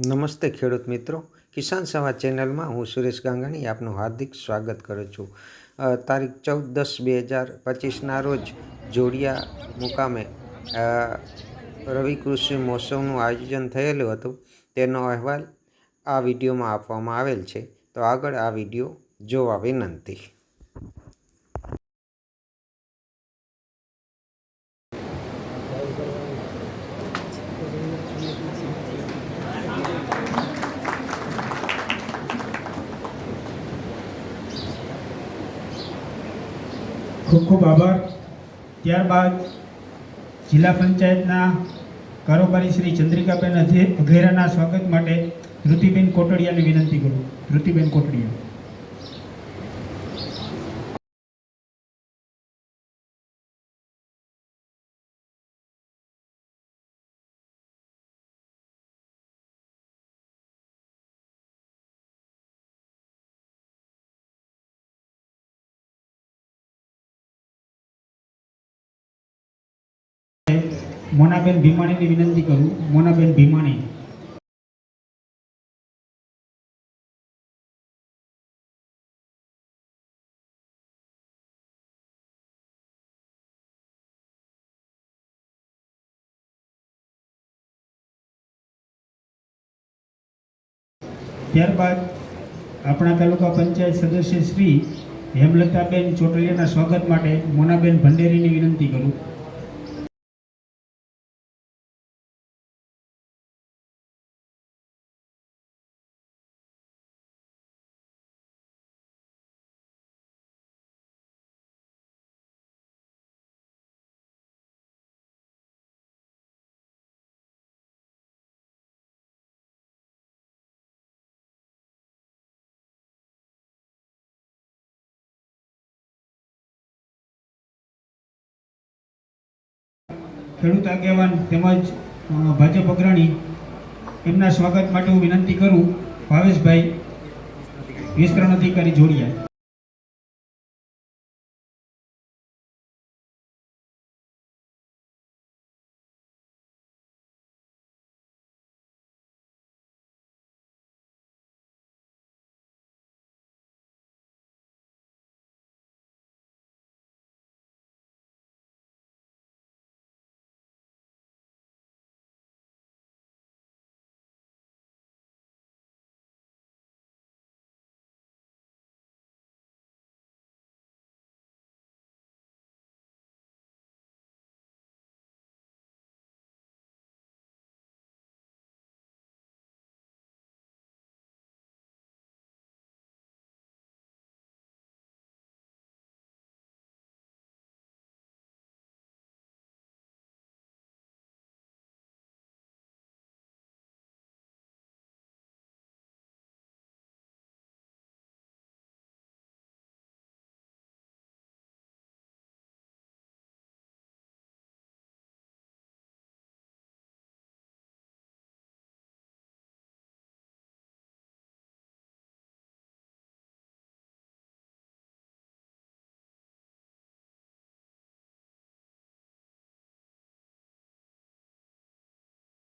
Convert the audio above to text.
નમસ્તે ખેડૂત મિત્રો. કિસાન સંવાદ ચેનલમાં હું સુરેશ ગાંગાણી આપનું હાર્દિક સ્વાગત કરું છું. તારીખ ચૌદ દસ બે હજાર પચીસના રોજ જોડિયા મુકામે રવિ કૃષિ મહોત્સવનું આયોજન થયેલું હતું. તેનો અહેવાલ આ વિડીયોમાં આપવામાં આવેલ છે. તો આગળ આ વીડિયો જોવા વિનંતી. ખૂબ ખૂબ આભાર. ત્યારબાદ જિલ્લા પંચાયતના કારોબારી શ્રી ચંદ્રિકાબેન અઘેરાના સ્વાગત માટે ધૃતિબેન કોટડિયાને વિનંતી કરું ધૃતિબેન કોટડિયા. મોનાબેન ભીમાણીને વિનંતી કરું. મોનાબેન ભીમાણી. ત્યારબાદ આપણા તાલુકા પંચાયત સદસ્ય શ્રી હેમલતાબેન ચોટલિયાના સ્વાગત માટે મોનાબેન ભંડેરીની વિનંતી કરું. ખેડૂત આગેવાન તેમજ ભાજપ અગ્રણી, એમના સ્વાગત માટે હું વિનંતી કરું, ભાવેશભાઈ, વિસ્તરણ અધિકારી જોડિયા.